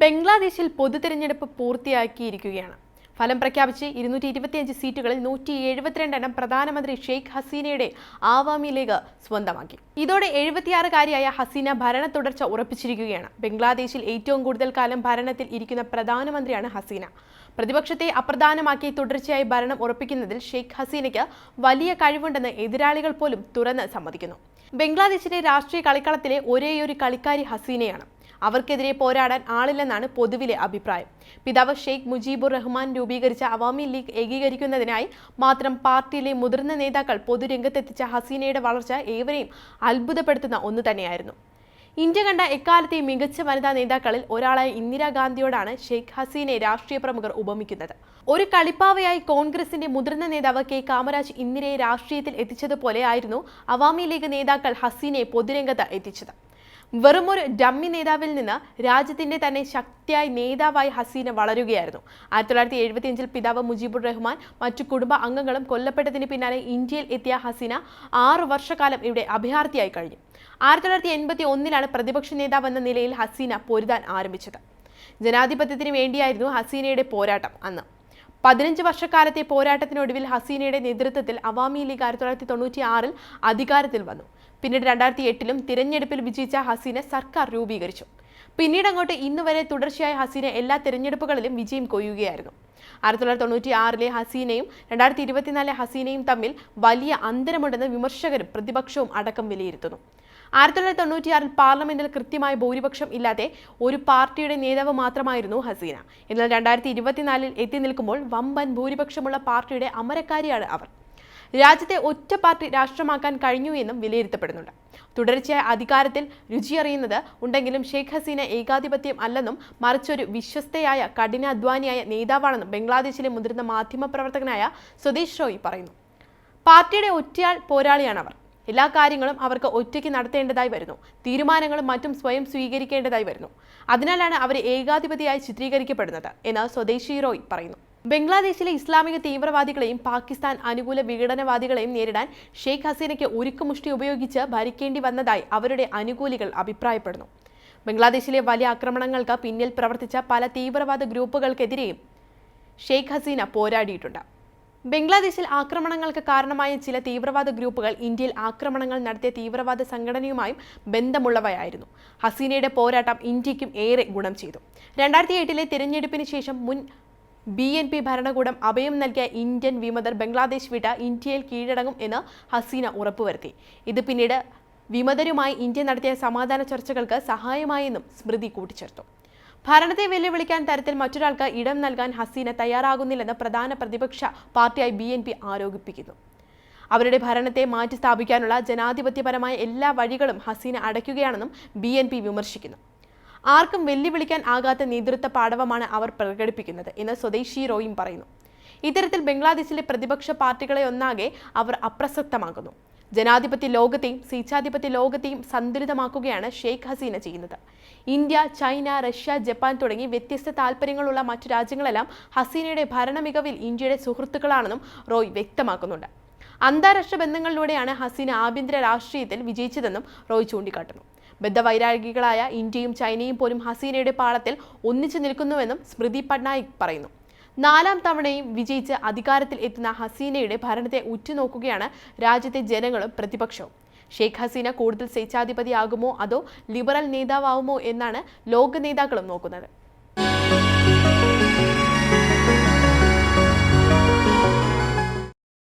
ബംഗ്ലാദേശിൽ പൊതുതെരഞ്ഞെടുപ്പ് പൂർത്തിയാക്കിയിരിക്കുകയാണ്. ഫലം പ്രഖ്യാപിച്ച് ഇരുന്നൂറ്റി ഇരുപത്തിയഞ്ച് സീറ്റുകളിൽ നൂറ്റി എഴുപത്തിരണ്ടെണ്ണം പ്രധാനമന്ത്രി ഷെയ്ഖ് ഹസീനയുടെ ആവാമി ലീഗ് സ്വന്തമാക്കി. ഇതോടെ എഴുപത്തിയാറുകാരിയായ ഹസീന ഭരണ തുടർച്ച ഉറപ്പിച്ചിരിക്കുകയാണ്. ബംഗ്ലാദേശിൽ ഏറ്റവും കൂടുതൽ കാലം ഭരണത്തിൽ ഇരിക്കുന്ന പ്രധാനമന്ത്രിയാണ് ഹസീന. പ്രതിപക്ഷത്തെ അപ്രധാനമാക്കി തുടർച്ചയായി ഭരണം ഉറപ്പിക്കുന്നതിൽ ഷെയ്ഖ് ഹസീനയ്ക്ക് വലിയ കഴിവുണ്ടെന്ന് എതിരാളികൾ പോലും തുറന്ന് സമ്മതിക്കുന്നു. ബംഗ്ലാദേശിലെ രാഷ്ട്രീയ കളിക്കളത്തിലെ ഒരേയൊരു കളിക്കാരി ഹസീനയാണ്. അവർക്കെതിരെ പോരാടാൻ ആളില്ലെന്നാണ് പൊതുവിലെ അഭിപ്രായം. പിതാവ് ഷെയ്ഖ് മുജീബുർ റഹ്മാൻ രൂപീകരിച്ച അവാമി ലീഗ് ഏകീകരിക്കുന്നതിനായി മാത്രം പാർട്ടിയിലെ മുതിർന്ന നേതാക്കൾ പൊതുരംഗത്തെത്തിച്ച ഹസീനയുടെ വളർച്ച ഏവരെയും അത്ഭുതപ്പെടുത്തുന്ന ഒന്ന് തന്നെയായിരുന്നു. ഇന്ത്യ കണ്ട എക്കാലത്തെ മികച്ച വനിതാ നേതാക്കളിൽ ഒരാളായ ഇന്ദിരാഗാന്ധിയോടാണ് ഷെയ്ഖ് ഹസീനെ രാഷ്ട്രീയ പ്രമുഖർ ഉപമിക്കുന്നത്. ഒരു കളിപ്പാവയായി കോൺഗ്രസിന്റെ മുതിർന്ന നേതാവ് കെ. കാമരാജ് ഇന്ദിരയെ രാഷ്ട്രീയത്തിൽ എത്തിച്ചതുപോലെ ആയിരുന്നു അവാമി ലീഗ് നേതാക്കൾ ഹസീനെ പൊതുരംഗത്ത് എത്തിച്ചത്. വെറുമൊരു ഡമ്മി നേതാവിൽ നിന്ന് രാജ്യത്തിന്റെ തന്നെ ശക്തിയായി നേതാവായി ഹസീന വളരുകയായിരുന്നു. ആയിരത്തി തൊള്ളായിരത്തി എഴുപത്തിയഞ്ചിൽ പിതാവ് മുജീബുർ റഹ്മാൻ മറ്റു കുടുംബ അംഗങ്ങളും കൊല്ലപ്പെട്ടതിന് പിന്നാലെ ഇന്ത്യയിൽ എത്തിയ ഹസീന ആറു വർഷക്കാലം ഇവിടെ അഭയാർത്ഥിയായി കഴിഞ്ഞു. ആയിരത്തി തൊള്ളായിരത്തി എൺപത്തി ഒന്നിലാണ് പ്രതിപക്ഷ നേതാവ് എന്ന നിലയിൽ ഹസീന പൊരുതാൻ ആരംഭിച്ചത്. ജനാധിപത്യത്തിന് വേണ്ടിയായിരുന്നു ഹസീനയുടെ പോരാട്ടം അന്ന്. പതിനഞ്ച് വർഷക്കാലത്തെ പോരാട്ടത്തിനൊടുവിൽ ഹസീനയുടെ നേതൃത്വത്തിൽ അവാമി ലീഗ് ആയിരത്തി തൊള്ളായിരത്തി തൊണ്ണൂറ്റി ആറിൽ അധികാരത്തിൽ വന്നു. പിന്നീട് രണ്ടായിരത്തി എട്ടിലും തിരഞ്ഞെടുപ്പിൽ വിജയിച്ച ഹസീന സർക്കാർ രൂപീകരിച്ചു. പിന്നീട് അങ്ങോട്ട് ഇന്ന് വരെ തുടർച്ചയായ ഹസീന എല്ലാ തിരഞ്ഞെടുപ്പുകളിലും വിജയം കൊയ്യുകയായിരുന്നു. ആയിരത്തി തൊള്ളായിരത്തി തൊണ്ണൂറ്റി ആറിലെ ഹസീനയും രണ്ടായിരത്തി ഇരുപത്തിനാലിലെ ഹസീനയും തമ്മിൽ വലിയ അന്തരമുണ്ടെന്ന് വിമർശകരും പ്രതിപക്ഷവും അടക്കം വിലയിരുത്തുന്നു. ആയിരത്തി തൊള്ളായിരത്തി തൊണ്ണൂറ്റിയാറിൽ പാർലമെന്റിൽ കൃത്യമായ ഭൂരിപക്ഷം ഇല്ലാതെ ഒരു പാർട്ടിയുടെ നേതാവ് മാത്രമായിരുന്നു ഹസീന. എന്നാൽ രണ്ടായിരത്തി ഇരുപത്തിനാലിൽ എത്തി നിൽക്കുമ്പോൾ വമ്പൻ ഭൂരിപക്ഷമുള്ള പാർട്ടിയുടെ അമരക്കാരിയാണ് അവർ. രാജ്യത്തെ ഒറ്റ പാർട്ടി രാഷ്ട്രമാക്കാൻ കഴിഞ്ഞു എന്നും വിലയിരുത്തപ്പെടുന്നുണ്ട്. തുടർച്ചയായ അധികാരത്തിൽ രുചിയറിയുന്നത് ഉണ്ടെങ്കിലും ഷെയ്ഖ് ഹസീന ഏകാധിപത്യം അല്ലെന്നും മറിച്ചൊരു വിശ്വസ്തയായ കഠിനാധ്വാനിയായ നേതാവാണെന്നും ബംഗ്ലാദേശിലെ മുതിർന്ന മാധ്യമപ്രവർത്തകനായ സ്വദേശ് റോയ് പറയുന്നു. പാർട്ടിയുടെ ഒറ്റയാൾ പോരാളിയാണ് അവർ എല്ലാ കാര്യങ്ങളും അവർക്ക് ഒറ്റയ്ക്ക് നടത്തേണ്ടതായി വരുന്നു. തീരുമാനങ്ങളും മറ്റും സ്വയം സ്വീകരിക്കേണ്ടതായി വരുന്നു. അതിനാലാണ് അവർ ഏകാധിപതിയായി ചിത്രീകരിക്കപ്പെടുന്നത് എന്ന് സ്വദേശി റോയ് പറയുന്നു. ബംഗ്ലാദേശിലെ ഇസ്ലാമിക തീവ്രവാദികളെയും പാകിസ്ഥാൻ അനുകൂല വിഘടനവാദികളെയും നേരിടാൻ ഷെയ്ഖ് ഹസീനയ്ക്ക് ഉരുക്കുമുഷ്ടി ഉപയോഗിച്ച് ഭരിക്കേണ്ടി വന്നതായി അവരുടെ അനുകൂലികൾ അഭിപ്രായപ്പെടുന്നു. ബംഗ്ലാദേശിലെ വലിയ ആക്രമണങ്ങൾക്ക് പിന്നിൽ പ്രവർത്തിച്ച പല തീവ്രവാദ ഗ്രൂപ്പുകൾക്കെതിരെയും ഷെയ്ഖ് ഹസീന പോരാടിയിട്ടുണ്ട്. ബംഗ്ലാദേശിൽ ആക്രമണങ്ങൾക്ക് കാരണമായ ചില തീവ്രവാദ ഗ്രൂപ്പുകൾ ഇന്ത്യയിൽ ആക്രമണങ്ങൾ നടത്തിയ തീവ്രവാദ സംഘടനയുമായും ബന്ധമുള്ളവയായിരുന്നു. ഹസീനയുടെ പോരാട്ടം ഇന്ത്യക്കും ഏറെ ഗുണം ചെയ്തു. രണ്ടായിരത്തി എട്ടിലെ തിരഞ്ഞെടുപ്പിന് ശേഷം മുൻ ബി എൻ പി ഭരണകൂടം അഭയം നൽകിയ ഇന്ത്യൻ വിമതർ ബംഗ്ലാദേശ് വിട്ട ഇന്ത്യയിൽ കീഴടങ്ങും എന്ന് ഹസീന ഉറപ്പുവരുത്തി. ഇത് പിന്നീട് വിമതരുമായി ഇന്ത്യ നടത്തിയ സമാധാന ചർച്ചകൾക്ക് സഹായമായെന്നും സ്മൃതി കൂട്ടിച്ചേർത്തു. ഭരണത്തെ വെല്ലുവിളിക്കാൻ തരത്തിൽ മറ്റൊരാൾക്ക് ഇടം നൽകാൻ ഹസീന തയ്യാറാകുന്നില്ലെന്ന് പ്രധാന പ്രതിപക്ഷ പാർട്ടിയായി ബി എൻ പി ആരോപിപ്പിക്കുന്നു. അവരുടെ ഭരണത്തെ മാറ്റി സ്ഥാപിക്കാനുള്ള ജനാധിപത്യപരമായ എല്ലാ വഴികളും ഹസീന അടയ്ക്കുകയാണെന്നും ബി വിമർശിക്കുന്നു. ആർക്കും വെല്ലുവിളിക്കാൻ ആകാത്ത നേതൃത്വ പാടവമാണ് അവർ പ്രകടിപ്പിക്കുന്നത് എന്ന് സ്വദേശി റോയും പറയുന്നു. ഇത്തരത്തിൽ ബംഗ്ലാദേശിലെ പ്രതിപക്ഷ പാർട്ടികളെ ഒന്നാകെ അവർ അപ്രസക്തമാക്കുന്നു. ജനാധിപത്യ ലോകത്തെയും സ്വേച്ഛാധിപത്യ ലോകത്തെയും സന്തുലിതമാക്കുകയാണ് ഷെയ്ഖ് ഹസീന ചെയ്യുന്നത്. ഇന്ത്യ ചൈന റഷ്യ ജപ്പാൻ തുടങ്ങി വ്യത്യസ്ത താല്പര്യങ്ങളുള്ള മറ്റു രാജ്യങ്ങളെല്ലാം ഹസീനയുടെ ഭരണമികവിൽ ഇന്ത്യയുടെ സുഹൃത്തുക്കളാണെന്നും റോയ് വ്യക്തമാക്കുന്നുണ്ട്. അന്താരാഷ്ട്ര ബന്ധങ്ങളിലൂടെയാണ് ഹസീന ആഭ്യന്തര രാഷ്ട്രീയത്തിൽ വിജയിച്ചതെന്നും റോയ് ചൂണ്ടിക്കാട്ടുന്നു. ബദ്ധവൈരാഗികളായ ഇന്ത്യയും ചൈനയും പോലും ഹസീനയുടെ പാളത്തിൽ ഒന്നിച്ചു നിൽക്കുന്നുവെന്നും സ്മൃതി പട്നായിക് പറയുന്നു. നാലാം തവണയും വിജയിച്ച് അധികാരത്തിൽ എത്തുന്ന ഹസീനയുടെ ഭരണത്തെ ഉറ്റുനോക്കുകയാണ് രാജ്യത്തെ ജനങ്ങളും പ്രതിപക്ഷവും. ഷെയ്ഖ് ഹസീന കൂടുതൽ സ്വേച്ഛാധിപതിയാകുമോ അതോ ലിബറൽ നേതാവാകുമോ എന്നാണ് ലോക നേതാക്കളും നോക്കുന്നത്.